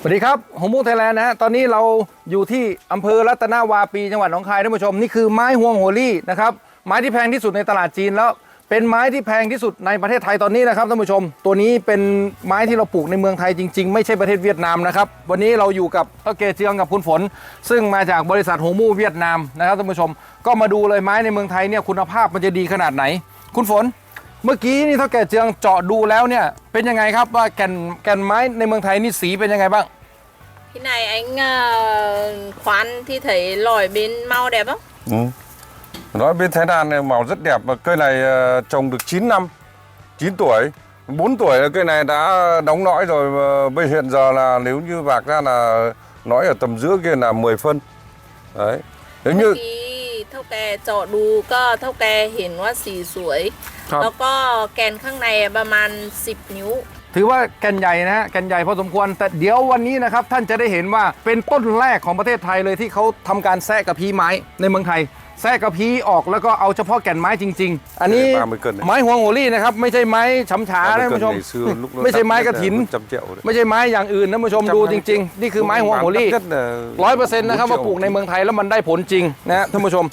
สวัสดีครับหงมูไทยแลนด์นะฮะตอนนี้เราอยู่ที่อำเภอรัตนาวาปีจังหวัดหนองคายท่านผู้ชมนี่คือไม้ฮวงโหรี่นะครับไม้ที่แพงที่สุดในตลาดจีนแล้ว เป็นไม้ที่แพงที่สุดในประเทศไทยตอนนี้นะครับท่านผู้ชม ตัวนี้เป็นไม้ที่เราปลูกในเมืองไทยจริง ๆ ไม่ใช่ประเทศเวียดนามนะครับวันนี้เราอยู่กับเท่าเกเจียงกับคุณฝน ซึ่งมาจากบริษัทหงมู่เวียดนามนะครับท่านผู้ชม ก็มาดูเลยไม้ในเมืองไทยเนี่ยคุณภาพมันจะดีขนาดไหน คุณฝน เมื่อกี้นี่เท่าแก่เจียงเจาะดูแล้วเนี่ยเป็นยังไงครับว่าแก่นแก่นไม้ในเมืองไทยนี่สีเป็นยังไงบ้าง Cái này anh ờ, khoán thì thấy lòi bên màu đẹp không? Ừ. Nói bên Thái Lan này màu rất đẹp mà cây này ờ, trồng được 9 năm 9 tuổi 4 tuổi là cây này đã đóng nõi rồi mà bây hiện giờ là nếu như bạc ra là nõi ở tầm giữa kia là 10 phân đấy nếu như เมื่อกี้ เท่าแกเจาะดูก็เท่าแกเห็นว่าสีสวย ครับ แล้วก็แกนข้างในประมาณ 10 นิ้ว ถือว่าแก่นใหญ่นะฮะแก่นใหญ่พอสมควร แต่เดี๋ยววันนี้นะครับท่านจะได้เห็นว่าเป็นต้นแรกของประเทศไทยเลยที่เขาทำการแซะกระพี้ไม้ในเมืองไทย แซะกระพี้ออกแล้วก็เอาเฉพาะแก่นไม้จริง ๆ อันนี้ปลาหมึกเกินเนี่ยไม้หวงโหรี่นะครับไม่ใช่ไม้ฉำฉานะท่านผู้ชม ngày xưa lúc nó ไม่ใช่ đắt ไม้ nhất กระ là ถิน100 triệu đấy. ไม่ใช่ไม้อย่างอื่นนะท่านผู้ชมดูจริง ๆ นี่คือไม้หวงโหรี่ Bán đắt nhất là ร้อยเปอร์เซ็นต์นะครับ4ว่าปลูกในเมืองไทยแล้วมันได้ผลจริงนะฮะท่านผู้ชม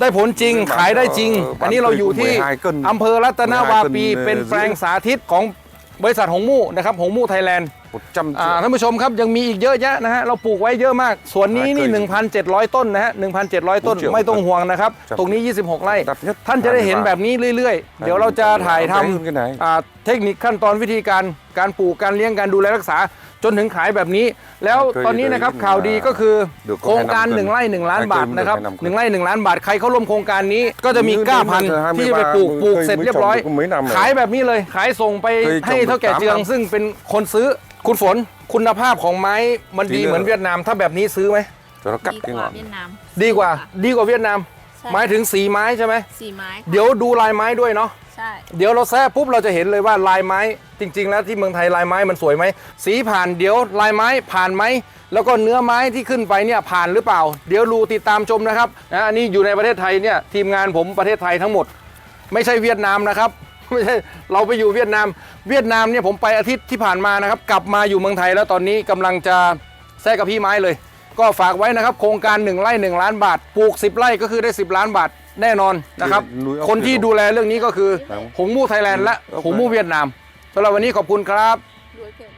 ได้ผลจริงบางขายได้จริงเอออันนี้เราอยู่ที่บางเคย12อำเภอรัตนาวาปี12เป็นแปลงสาธิตของ บริษัทหงมู่นะครับหงมู่ไทยแลนด์100อ่า triệu ท่านผู้ชมครับยังมีอีกเยอะแยะนะฮะเราปลูกไว้เยอะมากส่วนนี้นี่เคย1,700 ต้นนะฮะ1,700 ต้นผมเชื่อไม่ต้องห่วงนะครับครับตรงนี้ 26 ไร่ดับ nhất ท่านจะได้เห็นแบบนี้เรื่อยๆ เดี๋ยวเราจะถ่ายทเอาไปขึ้นกันไหนำอ่าเทคนิคขั้นตอนวิธีการการปลูกการเลี้ยงการดูแลรักษา จนถึงขายแบบนี้ แล้วเคยตอนนี้นะครับเคยข่าวดีก็คือเดี๋ยวก็โครงการให้นำ1ไร่1ล้านให้บาทเคยนะครับให้นำหนึ่งไร่1ล้านบาทใครเข้าร่วมโครงการนี้ก็จะมียืนก้าพันยืนที่จะไปปลูกให้ปลูกเคยเสร็จเรียบร้อยเคยไม่นำเลยขายแบบนี้เลยขายส่งไปเคยให้จำเท่าแก่เจืองสามพันซึ่งเป็นคนซื้อคุณฝนคุณภาพของไม้มันดีดีเลยเหมือนเวียดนามถ้าแบบนี้ซื้อไหม cho nó cắt ดี cái กว่า ngọn เวียดนามดีกว่าดีกว่าเวียดนามใช่ หมายถึงสีไม้ใช่ไหมสีไม้ค่ะเดี๋ยวดูลายไม้ด้วยเนาะใช่เดี๋ยวเราแซ่ปุ๊บเราจะเห็นเลยว่าลายไม้จริง ๆ แล้วที่เมืองไทยลายไม้มันสวยไหมสีผ่านเดี๋ยวลายไม้ผ่านไหมแล้วก็เนื้อไม้ที่ขึ้นไปเนี่ยผ่านหรือเปล่า เดี๋ยวรูติดตามชมนะครับนะอันนี้อยู่ในประเทศไทยเนี่ยทีมงานผมประเทศไทยทั้งหมด ไม่ใช่เวียดนามนะครับ ไม่ใช่เราไปอยู่เวียดนาม เวียดนามเนี่ยผมไปอาทิตย์ที่ผ่านมานะครับ กลับมาอยู่เมืองไทยแล้วตอนนี้กำลังจะแทรกกับพี่ไม้เลย ก็ฝากไว้นะครับโครงการ 1ไร่1 ล้านบาทปลูก 10 ไร่ก็คือได้ 10 ล้านบาทแน่นอนนะครับลุยเอาคนที่ดูแลเรื่องนี้ก็คือครับหงมู่ไทยแลนด์และเอาไปหงมู่เวียดนามสำหรับวันนี้ขอบคุณครับด้วยเกิน